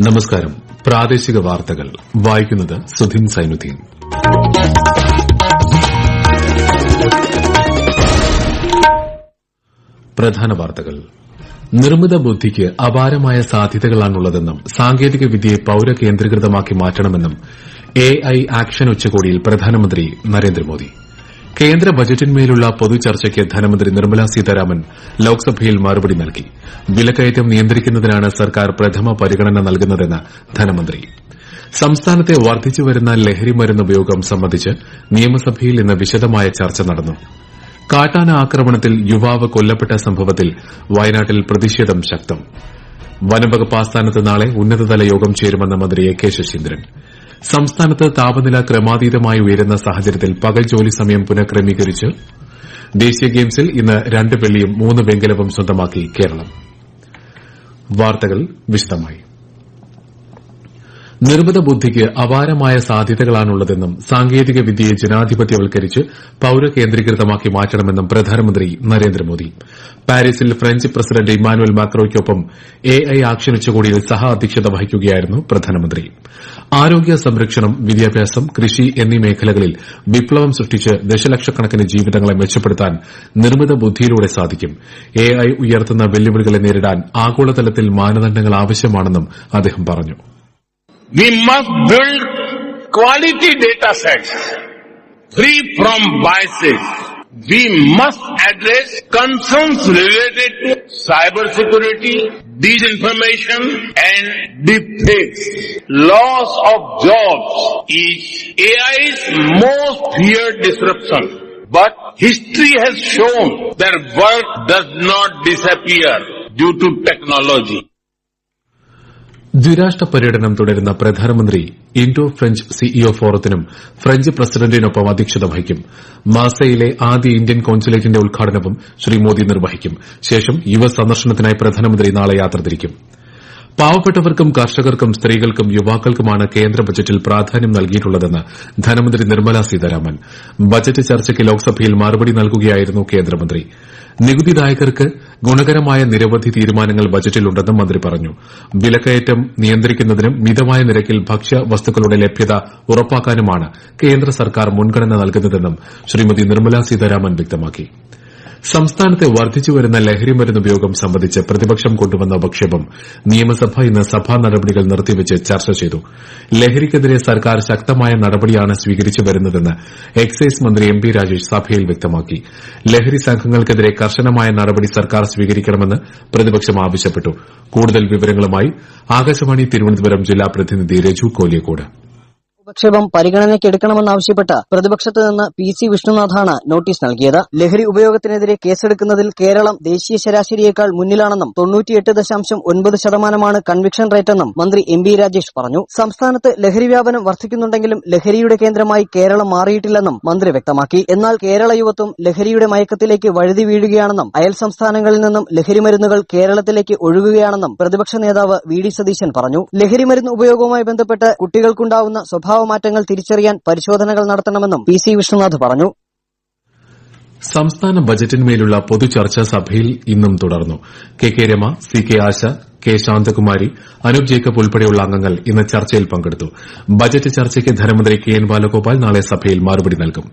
നമസ്കാരം. പ്രാദേശിക വാർത്തകൾ. വായിക്കുന്നത് സുധിൻ സൈനുദ്ദീൻ. പ്രധാന വാർത്തകൾ. നിർമ്മിത ബുദ്ധിക്ക് അപാരമായ സാധ്യതകളാണുള്ളതെന്നും സാങ്കേതിക വിദ്യയെ പൌരകേന്ദ്രീകൃതമാക്കി മാറ്റണമെന്നും എ ഐ ആക്ഷൻ ഉച്ചകോടിയിൽ പ്രധാനമന്ത്രി നരേന്ദ്രമോദി. കേന്ദ്ര ബജറ്റിന്മേലുള്ള പൊതുചർച്ചയ്ക്ക് ധനമന്ത്രി നിർമ്മല സീതാരാമൻ ലോക്സഭയിൽ മറുപടി നൽകി. വിലക്കയറ്റം നിയന്ത്രിക്കുന്നതിനാണ് സർക്കാർ പ്രഥമ പരിഗണന നൽകുന്നതെന്ന് ധനമന്ത്രി. സംസ്ഥാനത്തെ വർദ്ധിച്ചുവരുന്ന ലഹരിമരുന്ന് ഉപയോഗം സംബന്ധിച്ച് നിയമസഭയിൽ ഇന്ന് വിശദമായ ചർച്ച നടന്നു. കാട്ടാന ആക്രമണത്തിൽ യുവാവ് കൊല്ലപ്പെട്ട സംഭവത്തിൽ വയനാട്ടിൽ പ്രതിഷേധം ശക്തം. വനംവകുപ്പ് ആസ്ഥാനത്ത് നാളെ ഉന്നതതല യോഗം ചേരുമെന്ന് മന്ത്രി എ കെ ശശീന്ദ്രൻ. സംസ്ഥാനത്ത് താപനില ക്രമാതീതമായി ഉയരുന്ന സാഹചര്യത്തിൽ പകൽ ജോലി സമയം പുനഃക്രമീകരിച്ച് ദേശീയ ഗെയിംസിൽ ഇന്ന് രണ്ട് വെള്ളിയും മൂന്ന് വെങ്കലവും സ്വന്തമാക്കി കേരളം. വാർത്തകൾ വിശദമായി. നിർമ്മിത ബുദ്ധിക്ക് അപാരമായ സാധ്യതകളാണുള്ളതെന്നും സാങ്കേതിക വിദ്യയെ ജനാധിപത്യവൽക്കരിച്ച് പൌരകേന്ദ്രീകൃതമാക്കി മാറ്റണമെന്നും പ്രധാനമന്ത്രി നരേന്ദ്രമോദി. പാരീസിൽ ഫ്രഞ്ച് പ്രസിഡന്റ് ഇമ്മാനുവൽ മാക്രോയ്ക്കൊപ്പം എ ഐ ആക്ഷൻ ഉച്ചകോടിയിൽ സഹ അധ്യക്ഷത വഹിക്കുകയായിരുന്നു പ്രധാനമന്ത്രി. ആരോഗ്യ സംരക്ഷണം വിദ്യാഭ്യാസം കൃഷി എന്നീ മേഖലകളിൽ വിപ്ലവം സൃഷ്ടിച്ച് ദശലക്ഷക്കണക്കിന് ജീവിതങ്ങളെ മെച്ചപ്പെടുത്താൻ നിർമ്മിത ബുദ്ധിയിലൂടെ സാധിക്കും. എ ഐ ഉയർത്തുന്ന വെല്ലുവിളികളെ നേരിടാൻ ആഗോളതലത്തിൽ മാനദണ്ഡങ്ങൾ ആവശ്യമാണെന്നും അദ്ദേഹം പറഞ്ഞു. We must build quality data sets free from biases. We must address concerns related to cybersecurity, disinformation and deepfakes. Loss of jobs is AI's most feared disruption. But history has shown that work does not disappear due to technology. ദ്വിരാഷ്ട്ര പര്യടനം തുടരുന്ന പ്രധാനമന്ത്രി Indo French CEO ഫോറത്തിനും French പ്രസിഡന്റിനൊപ്പം അധ്യക്ഷത വഹിക്കും. മാസയിലെ ആദ്യ Indian കോൺസുലേറ്റിന്റെ ഉദ്ഘാടനവും ശ്രീ മോദി നിർവഹിക്കും. ശേഷം യുവ എസ് സന്ദർശനത്തിനായി പ്രധാനമന്ത്രി നാളെ യാത്ര തിരിക്കും. പാവപ്പെട്ടവർക്കും കർഷകർക്കും സ്ത്രീകൾക്കും യുവാക്കൾക്കുമാണ് കേന്ദ്ര ബജറ്റിൽ പ്രാധാന്യം നൽകിയിട്ടുള്ളതെന്ന് ധനമന്ത്രി നിർമ്മല സീതാരാമൻ. ബജറ്റ് ചർച്ചയ്ക്ക് ലോക്സഭയിൽ മറുപടി നൽകുകയായിരുന്നു കേന്ദ്രമന്ത്രി. നികുതിദായകർക്ക് ഗുണകരമായ നിരവധി തീരുമാനങ്ങൾ ബജറ്റിലുണ്ടെന്നും മന്ത്രി പറഞ്ഞു. വിലക്കയറ്റം നിയന്ത്രിക്കുന്നതിനും മിതമായ നിരക്കിൽ ഭക്ഷ്യവസ്തുക്കളുടെ ലഭ്യത ഉറപ്പാക്കാനുമാണ് കേന്ദ്ര സർക്കാർ മുൻഗണന നൽകുന്നതെന്നും ശ്രീമതി നിർമ്മല സീതാരാമൻ വ്യക്തമാക്കി. സംസ്ഥാനത്തെ വർദ്ധിച്ചുവരുന്ന ലഹരിമരുന്ന് ഉപയോഗം സംബന്ധിച്ച് പ്രതിപക്ഷം കൊണ്ടുവന്ന ഉപക്ഷേപം നിയമസഭ ഇന്ന് സഭാ നടപടികൾ നിർത്തിവച്ച് ചർച്ച ചെയ്തു. ലഹരിക്കെതിരെ സർക്കാർ ശക്തമായ നടപടിയാണ് സ്വീകരിച്ചു വരുന്നതെന്ന് എക്സൈസ് മന്ത്രി എം പി രാജേഷ് സഭയിൽ വ്യക്തമാക്കി. ലഹരി സംഘങ്ങൾക്കെതിരെ കർശനമായ നടപടി സർക്കാർ സ്വീകരിക്കണമെന്ന് പ്രതിപക്ഷം ആവശ്യപ്പെട്ടു. കൂടുതൽ വിവരങ്ങളുമായി ആകാശവാണി തിരുവനന്തപുരം ജില്ലാ പ്രതിനിധി രജു കോലിയക്കോട്. ഉപക്ഷേപം പരിഗണനയ്ക്കെടുക്കണമെന്നാവശ്യപ്പെട്ട് പ്രതിപക്ഷത്ത് നിന്ന് പി സി വിഷ്ണുനാഥാണ് നോട്ടീസ് നൽകിയത്. ലഹരി ഉപയോഗത്തിനെതിരെ കേസെടുക്കുന്നതിൽ കേരളം ദേശീയ ശരാശരിയേക്കാൾ മുന്നിലാണെന്നും തൊണ്ണൂറ്റിയെട്ട് ദശാംശം ഒൻപത് ശതമാനമാണ് കൺവിക്ഷൻ റേറ്റെന്നും മന്ത്രി എം ബി രാജേഷ് പറഞ്ഞു. സംസ്ഥാനത്ത് ലഹരി വ്യാപനം വർദ്ധിക്കുന്നുണ്ടെങ്കിലും ലഹരിയുടെ കേന്ദ്രമായി കേരളം മാറിയിട്ടില്ലെന്നും മന്ത്രി വ്യക്തമാക്കി. എന്നാൽ കേരള യുവത്വം ലഹരിയുടെ മയക്കത്തിലേക്ക് വഴുതി വീഴുകയാണെന്നും അയൽ സംസ്ഥാനങ്ങളിൽ നിന്നും ലഹരി മരുന്നുകൾ കേരളത്തിലേക്ക് ഒഴുകുകയാണെന്നും പ്രതിപക്ഷ നേതാവ് വി ഡി സതീശൻ പറഞ്ഞു. ലഹരി മരുന്ന് ഉപയോഗവുമായി ബന്ധപ്പെട്ട് കുട്ടികൾക്കുണ്ടാവുന്ന സ്വഭാവ മാറ്റങ്ങൾ തിരിച്ചറിയാൻ പരിശോധനകൾ നടത്തണമെന്നും പി സി വിഷ്ണുനാഥ് പറഞ്ഞു. സംസ്ഥാന ബജറ്റിന്മേലുള്ള പൊതുചർച്ചാ സഭയിൽ ഇന്നും തുടർന്നു. K K Rema C K Asha K Santhakumari Anoop Jacob ഉൾപ്പെടെയുള്ള അംഗങ്ങൾ ഇന്ന് ചർച്ചയിൽ പങ്കെടുത്തു. ബജറ്റ് ചർച്ചയ്ക്ക് ധനമന്ത്രി കെ എൻ ബാലഗോപാൽ നാളെ സഭയിൽ മറുപടി നൽകും.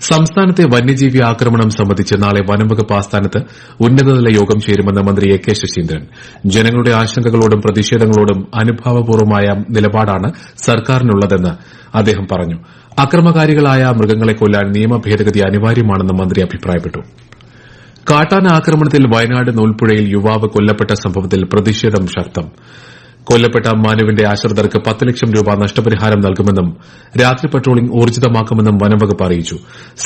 സംസ്ഥാനത്തെ വന്യജീവി ആക്രമണം സംബന്ധിച്ച് നാളെ വനംവകുപ്പ് ആസ്ഥാനത്ത് ഉന്നതതല യോഗം ചേരുമെന്ന് മന്ത്രി എ കെ ശശീന്ദ്രൻ. ജനങ്ങളുടെ ആശങ്കകളോടും പ്രതിഷേധങ്ങളോടും അനുഭാവപൂർവമായ നിലപാടാണ് സർക്കാരിനുള്ളതെന്ന് അദ്ദേഹം പറഞ്ഞു. അക്രമകാരികളായ മൃഗങ്ങളെ കൊല്ലാൻ നിയമ ഭേദഗതി അനിവാര്യമാണെന്ന് മന്ത്രി അഭിപ്രായപ്പെട്ടു. കാട്ടാന ആക്രമണത്തിൽ വയനാട് നൂൽപ്പുഴയിൽ യുവാവ് കൊല്ലപ്പെട്ട സംഭവത്തിൽ പ്രതിഷേധം ശക്തം. കൊല്ലപ്പെട്ട മാനുവിന്റെ ആശ്രിതർക്ക് പത്ത് ലക്ഷം രൂപ നഷ്ടപരിഹാരം നൽകുമെന്നും രാത്രി പട്രോളിംഗ് ഊർജിതമാക്കുമെന്നും വനംവകുപ്പ് അറിയിച്ചു.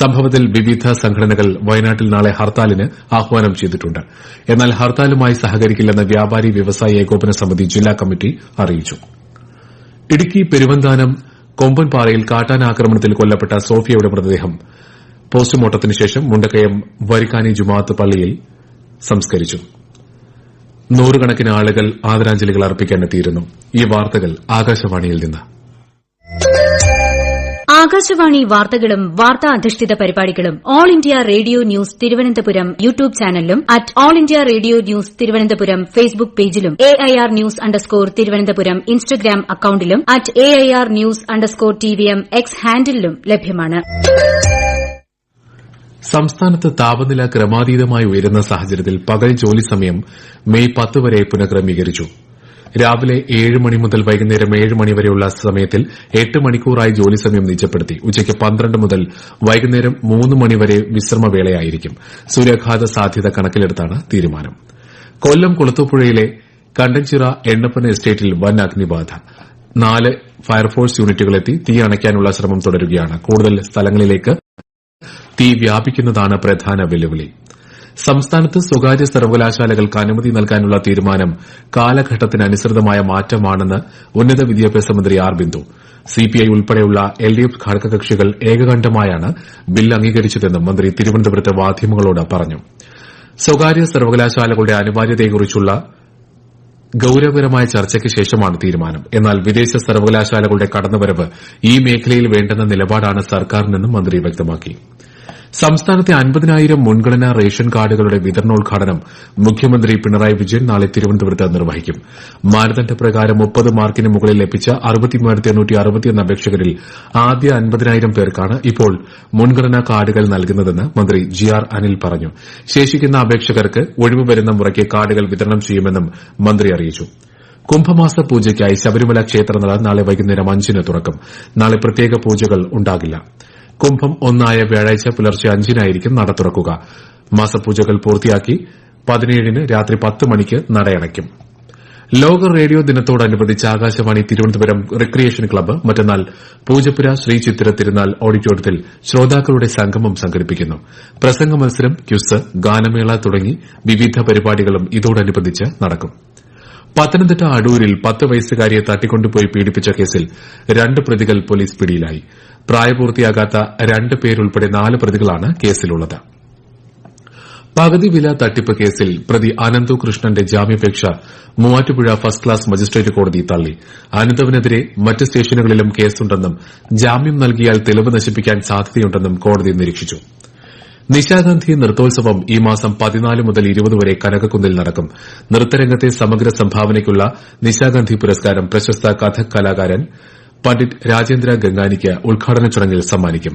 സംഭവത്തിൽ വിവിധ സംഘടനകൾ വയനാട്ടിൽ നാളെ ഹർത്താലിന് ആഹ്വാനം ചെയ്തിട്ടുണ്ട്. എന്നാൽ ഹർത്താലുമായി സഹകരിക്കില്ലെന്ന് വ്യാപാരി വ്യവസായി ഏകോപന സമിതി ജില്ലാ കമ്മിറ്റി അറിയിച്ചു. ഇടുക്കി പെരുവന്താനം കൊമ്പൻപാറയിൽ കാട്ടാന ആക്രമണത്തിൽ കൊല്ലപ്പെട്ട സോഫിയയുടെ മൃതദേഹം പോസ്റ്റ്മോർട്ടത്തിനുശേഷം മുണ്ടക്കയം വരിക്കാനി ജുമാഅത്ത് പള്ളിയിൽ സംസ്കരിച്ചു. നൂറുകണക്കിന് ആളുകൾ ആദരാഞ്ജലികൾ അർപ്പിക്കാനെത്തിയിരുന്നു ഈ വാർത്തകൾ ആകാശവാണിയിൽ നിന്ന്. ആകാശവാണി വാർത്തകളും വാർത്താ അധിഷ്ഠിത പരിപാടികളും All India Radio news Thiruvananthapuram YouTube ചാനലിലും at All India Radio news Thiruvananthapuram Facebook പേജിലും A I R news underscore Thiruvananthapuram Instagram അക്കൌണ്ടിലും at A I R news underscore T V M X ഹാൻഡിലും ലഭ്യമാണ്. സംസ്ഥാനത്ത് താപനില ക്രമാതീതമായി ഉയരുന്ന സാഹചര്യത്തിൽ പകൽ ജോലി സമയം മെയ് പത്ത് വരെ പുനഃക്രമീകരിച്ചു. രാവിലെ ഏഴ് മണി മുതൽ വൈകുന്നേരം ഏഴ് മണി വരെയുള്ള സമയത്തിൽ എട്ട് മണിക്കൂറായി ജോലി സമയം നിജപ്പെടുത്തി. ഉച്ചയ്ക്ക് പന്ത്രണ്ട് മുതൽ വൈകുന്നേരം മൂന്ന് മണിവരെ വിശ്രമവേളയായിരിക്കും. സൂര്യാഘാത സാധ്യത കണക്കിലെടുത്താണ് തീരുമാനം. കൊല്ലം കുളത്തൂപ്പുഴയിലെ കണ്ടൻചിറ എണ്ണപ്പന എസ്റ്റേറ്റിൽ വൻ അഗ്നിബാധ. നാല് ഫയർഫോഴ്സ് യൂണിറ്റുകളെത്തി തീ അണയ്ക്കാനുള്ള ശ്രമം തുടരുകയാണ്. കൂടുതൽ സ്ഥലങ്ങളിലേക്ക് തീ വ്യാപിക്കുന്നതാണ് പ്രധാന വെല്ലുവിളി. സംസ്ഥാനത്ത് സ്വകാര്യ സർവകലാശാലകൾക്ക് അനുമതി നൽകാനുള്ള തീരുമാനം കാലഘട്ടത്തിനനുസൃതമായ മാറ്റമാണെന്ന് ഉന്നത വിദ്യാഭ്യാസ മന്ത്രി ആർ ബിന്ദു. സിപിഐ ഉൾപ്പെടെയുള്ള എൽഡിഎഫ് ഘടകകക്ഷികൾ ഏകകണ്ഠമായാണ് ബിൽ അംഗീകരിച്ചതെന്നും മന്ത്രി തിരുവനന്തപുരത്ത് മാധ്യമങ്ങളോട് പറഞ്ഞു. സ്വകാര്യ സർവകലാശാലകളുടെ അനിവാര്യതയെക്കുറിച്ചുള്ള ഗൌരവകരമായ ചർച്ചയ്ക്ക് ശേഷമാണ് തീരുമാനം. എന്നാൽ വിദേശ സർവകലാശാലകളുടെ കടന്നുവരവ് ഈ മേഖലയിൽ വേണ്ടെന്ന നിലപാടാണ് സർക്കാരിനെന്നും മന്ത്രി വ്യക്തമാക്കി. സംസ്ഥാനത്തെ അൻപതിനായിരം മുൻഗണനാ റേഷൻ കാർഡുകളുടെ വിതരണോദ്ഘാടനം മുഖ്യമന്ത്രി പിണറായി വിജയൻ നാളെ തിരുവനന്തപുരത്ത് നിർവഹിക്കും. മാനദണ്ഡപ്രകാരം മുപ്പത് മാർക്കിന് മുകളിൽ ലഭിച്ച അപേക്ഷകരിൽ ആദ്യ അൻപതിനായിരം പേർക്കാണ് ഇപ്പോൾ മുൻഗണനാ കാർഡുകൾ നൽകുന്നതെന്ന് മന്ത്രി ജി ആർ അനിൽ പറഞ്ഞു. ശേഷിക്കുന്ന അപേക്ഷകർക്ക് ഒഴിവ് വരുന്ന മുറയ്ക്ക് കാർഡുകൾ വിതരണം ചെയ്യുമെന്നും മന്ത്രി അറിയിച്ചു. കുംഭമാസ പൂജയ്ക്കായി ശബരിമല ക്ഷേത്രനട നാളെ വൈകുന്നേരം അഞ്ചിന് തുറക്കും. നാളെ പ്രത്യേക പൂജകൾ ഉണ്ടാകില്ല. കുംഭം ഒന്നായ വ്യാഴാഴ്ച പുലർച്ചെ അഞ്ചിനായിരിക്കും നട തുറക്കുക. മാസപൂജകൾ പൂർത്തിയാക്കി പതിനേഴിന് രാത്രി പത്ത് മണിക്ക് നടയടയ്ക്കും. ലോക റേഡിയോ ദിനത്തോടനുബന്ധിച്ച് ആകാശവാണി തിരുവനന്തപുരം റിക്രിയേഷൻ ക്ലബ്ബ് മറ്റന്നാൾ പൂജപ്പുര ശ്രീ ചിത്തിര തിരുനാൾ ഓഡിറ്റോറിയത്തിൽ ശ്രോതാക്കളുടെ സംഗമം സംഘടിപ്പിക്കുന്നു. പ്രസംഗ മത്സരം ക്യുസ് ഗാനമേള തുടങ്ങി വിവിധ പരിപാടികളും ഇതോടനുബന്ധിച്ച് നടക്കും. പത്തനംതിട്ട അടൂരിൽ പത്ത് വയസ്സുകാരിയെ തട്ടിക്കൊണ്ടുപോയി പീഡിപ്പിച്ച കേസിൽ രണ്ട് പ്രതികൾ പോലീസ് പിടിയിലായി. പ്രായപൂർത്തിയാകാത്ത രണ്ട് പേരുൾപ്പെടെ നാല് പ്രതികളാണ് കേസിലുള്ളത്. പകുതി വില തട്ടിപ്പ് കേസിൽ പ്രതി അനന്തു കൃഷ്ണന്റെ ജാമ്യാപേക്ഷ മൂവാറ്റുപുഴ ഫസ്റ്റ് ക്ലാസ് മജിസ്ട്രേറ്റ് കോടതി തള്ളി. അനന്തുവിനെതിരെ മറ്റ് സ്റ്റേഷനുകളിലും കേസുണ്ടെന്നും ജാമ്യം നൽകിയാൽ തെളിവ് നശിപ്പിക്കാൻ സാധ്യതയുണ്ടെന്നും കോടതി നിരീക്ഷിച്ചു. നിശാഗന്ധി നൃത്തോത്സവം ഈ മാസം പതിനാല് മുതൽ ഇരുപത് വരെ കനകക്കുന്നിൽ നടക്കും. നൃത്തരംഗത്തെ സമഗ്ര സംഭാവനയ്ക്കുള്ള നിശാഗന്ധി പുരസ്കാരം പ്രശസ്ത കഥക് കലാകാരൻ പണ്ഡിറ്റ് രാജേന്ദ്ര ഗംഗാനിക്ക് ഉദ്ഘാടന ചടങ്ങിൽ സമ്മാനിക്കും.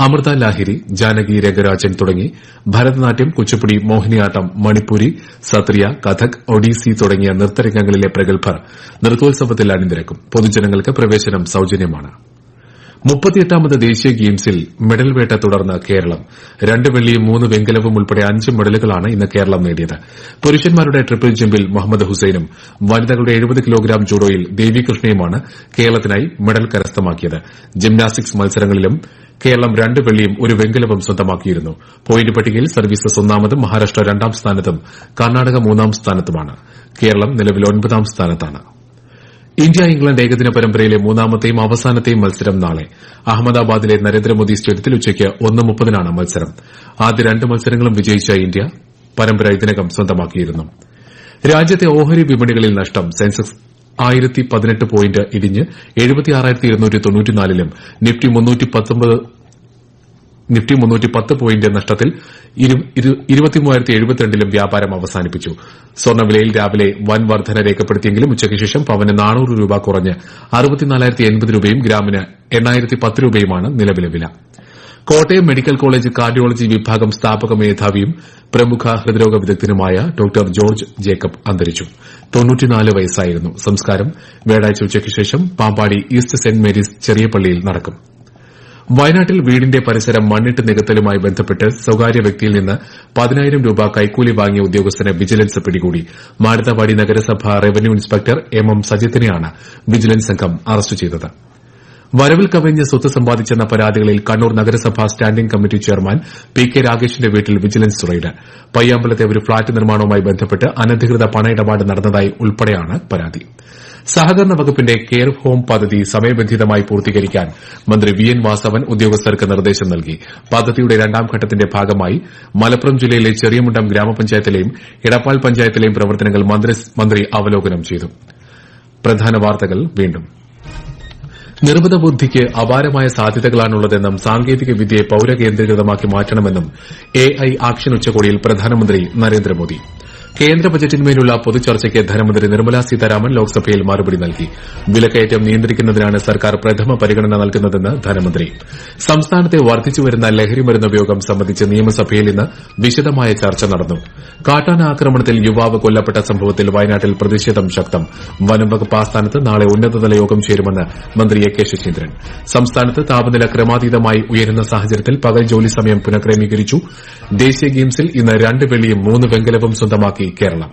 അമൃത ലാഹിരി ജാനകി രംഗരാജൻ തുടങ്ങി ഭരതനാട്യം കുച്ചിപ്പുടി മോഹിനിയാട്ടം മണിപ്പൂരി സത്രിയ കഥക് ഒഡീസി തുടങ്ങിയ നൃത്തരംഗങ്ങളിലെ പ്രഗത്ഭർ നൃത്തോത്സവത്തിൽ അണിനിരക്കും. പൊതുജനങ്ങൾക്ക് പ്രവേശനം സൌജന്യമാണ്. മുപ്പത്തിയെട്ടാമത് ദേശീയ ഗെയിംസിൽ മെഡൽ വേട്ട തുടർന്ന് കേരളം. രണ്ട് വെള്ളിയും മൂന്ന് വെങ്കലവും ഉൾപ്പെടെ അഞ്ച് മെഡലുകളാണ് ഇന്ന് കേരളം നേടിയത്. പുരുഷന്മാരുടെ ട്രിപ്പിൾ ജമ്പിൽ മുഹമ്മദ് ഹുസൈനും വനിതകളുടെ എഴുപത് കിലോഗ്രാം ജൂഡോയിൽ ദേവി കൃഷ്ണയുമാണ് കേരളത്തിനായി മെഡൽ കരസ്ഥമാക്കിയത്. ജിംനാസ്റ്റിക്സ് മത്സരങ്ങളിലും കേരളം രണ്ട് വെള്ളിയും ഒരു വെങ്കലവും സ്വന്തമാക്കിയിരുന്നു. പോയിന്റ് പട്ടികയിൽ സർവീസസ് ഒന്നാമതും മഹാരാഷ്ട്ര രണ്ടാം സ്ഥാനത്തും കർണാടക മൂന്നാം സ്ഥാനത്തുമാണ്. കേരളം നിലവിൽ ഒൻപതാം സ്ഥാനത്താണ്. ഇന്ത്യ ഇംഗ്ലണ്ട് ഏകദിന പരമ്പരയിലെ മൂന്നാമത്തെയും അവസാനത്തെയും മത്സരം നാളെ. അഹമ്മദാബാദിലെ നരേന്ദ്രമോദി സ്റ്റേഡിയത്തിൽ ഉച്ചയ്ക്ക് ഒന്ന് മുപ്പതിനാണ് മത്സരം. ആദ്യ രണ്ട് മത്സരങ്ങളും വിജയിച്ച ഇന്ത്യ പരമ്പര ഇതിനകം സ്വന്തമാക്കിയിരുന്നു. രാജ്യത്തെ ഓഹരി വിപണികളിൽ നഷ്ടം. സെൻസെക്സ് ആയിരത്തി പതിനെട്ട് പോയിന്റ് ഇടിഞ്ഞ് എഴുപത്തിയാറായിരത്തി ഇരുന്നൂറ്റി തൊണ്ണൂറ്റിനാലിലും നിഫ്റ്റി മുന്നൂറ്റി നിഫ്റ്റി മുന്നൂറ്റി പത്ത് പോയിന്റ് നഷ്ടത്തിൽ എഴുപത്തിരണ്ടിലും വ്യാപാരം അവസാനിപ്പിച്ചു. സ്വർണവിലയിൽ രാവിലെ വൻ വർധന രേഖപ്പെടുത്തിയെങ്കിലും ഉച്ചയ്ക്ക് ശേഷം പവന് നാനൂറ് രൂപ കുറഞ്ഞ് അറുപത്തിനാലായിരത്തി എൺപത് രൂപയും ഗ്രാമിന് എണ്ണായിരത്തി പത്ത് രൂപയുമാണ് നിലവിലെ വില. കോട്ടയം മെഡിക്കൽ കോളേജ് കാർഡിയോളജി വിഭാഗം സ്ഥാപക മേധാവിയും പ്രമുഖ ഹൃദ്രോഗ വിദഗ്ധനുമായ ഡോക്ടർ ജോർജ് ജേക്കബ് അന്തരിച്ചു. തൊണ്ണൂറ്റിനാല് വയസ്സായിരുന്നു. സംസ്കാരം. വ്യാഴാഴ്ച ഉച്ചയ്ക്ക് ശേഷം പാമ്പാടി ഈസ്റ്റ് സെന്റ് മേരീസ് ചെറിയ പള്ളിയിൽ നടക്കും. വയനാട്ടിൽ വീടിന്റെ പരിസരം മണ്ണിട്ട് നികത്തലുമായി ബന്ധപ്പെട്ട് സ്വകാര്യ വ്യക്തിയിൽ നിന്ന് പതിനായിരം രൂപ കൈക്കൂലി വാങ്ങിയ ഉദ്യോഗസ്ഥനെ വിജിലൻസ് പിടികൂടി. മാനന്തവാടി നഗരസഭ റവന്യൂ ഇൻസ്പെക്ടർ എം എം സജിത്തിനെയാണ് വിജിലൻസ് സംഘം അറസ്റ്റ് ചെയ്തത്. വരവിൽ കവിഞ്ഞ് സ്വത്ത് സമ്പാദിച്ചെന്ന പരാതികളിൽ കണ്ണൂർ നഗരസഭാ standing committee chairman P K രാഗേഷിന്റെ വീട്ടിൽ വിജിലൻസ് റെയ്ഡ് പയ്യാമ്പലത്തെ ഒരു ഫ്ളാറ്റ് നിർമ്മാണവുമായി ബന്ധപ്പെട്ട് അനധികൃത പണ ഇടപാട് നടന്നതായി ഉൾപ്പെടെയാണ് പരാതി. സഹകരണ വകുപ്പിന്റെ കെയർ ഹോം പദ്ധതി സമയബന്ധിതമായി പൂർത്തീകരിക്കാൻ മന്ത്രി വി എൻ വാസവൻ ഉദ്യോഗസ്ഥർക്ക് നിർദ്ദേശം നൽകി. പദ്ധതിയുടെ രണ്ടാം ഘട്ടത്തിന്റെ ഭാഗമായി മലപ്പുറം ജില്ലയിലെ ചെറിയമുണ്ടം ഗ്രാമപഞ്ചായത്തിലെയും ഇടപ്പാൾ പഞ്ചായത്തിലെയും പ്രവർത്തനങ്ങൾ മന്ത്രി അവലോകനം ചെയ്തു. നിർമ്മിത ബുദ്ധിക്ക് അപാരമായ സാധ്യതകളാണുള്ളതെന്നും സാങ്കേതിക വിദ്യയെ പൌരകേന്ദ്രീകൃതമാക്കി മാറ്റണമെന്നും എഐ ആക്ഷൻ ഉച്ചകോടിയിൽ പ്രധാനമന്ത്രി നരേന്ദ്രമോദി. കേന്ദ്ര ബജറ്റിന്മേലുള്ള പൊതുചർച്ചയ്ക്ക് ധനമന്ത്രി നിർമ്മലാ സീതാരാമൻ ലോക്സഭയിൽ മറുപടി നൽകി. വിലക്കയറ്റം നിയന്ത്രിക്കുന്നതിനാണ് സർക്കാർ പ്രഥമ പരിഗണന നൽകുന്നതെന്ന് ധനമന്ത്രി. സംസ്ഥാനത്തെ വർദ്ധിച്ചുവരുന്ന ലഹരിമരുന്ന് ഉപയോഗം സംബന്ധിച്ച് നിയമസഭയിൽ ഇന്ന് വിശദമായ ചർച്ച നടന്നു. കാട്ടാന ആക്രമണത്തിൽ യുവാവ് കൊല്ലപ്പെട്ട സംഭവത്തിൽ വയനാട്ടിൽ പ്രതിഷേധം ശക്തം. വനംവകുപ്പ് ആസ്ഥാനത്ത് നാളെ ഉന്നതതല യോഗം ചേരുമെന്ന് മന്ത്രി എ കെ ശശീന്ദ്രൻ. സംസ്ഥാനത്ത് താപനില ക്രമാതീതമായി ഉയരുന്ന സാഹചര്യത്തിൽ പകൽ ജോലി സമയം പുനഃക്രമീകരിച്ചു. ദേശീയ ഗെയിംസിൽ ഇന്ന് രണ്ട് വെള്ളിയും മൂന്ന് വെങ്കലവും സ്വന്തമാക്കി. കേരളം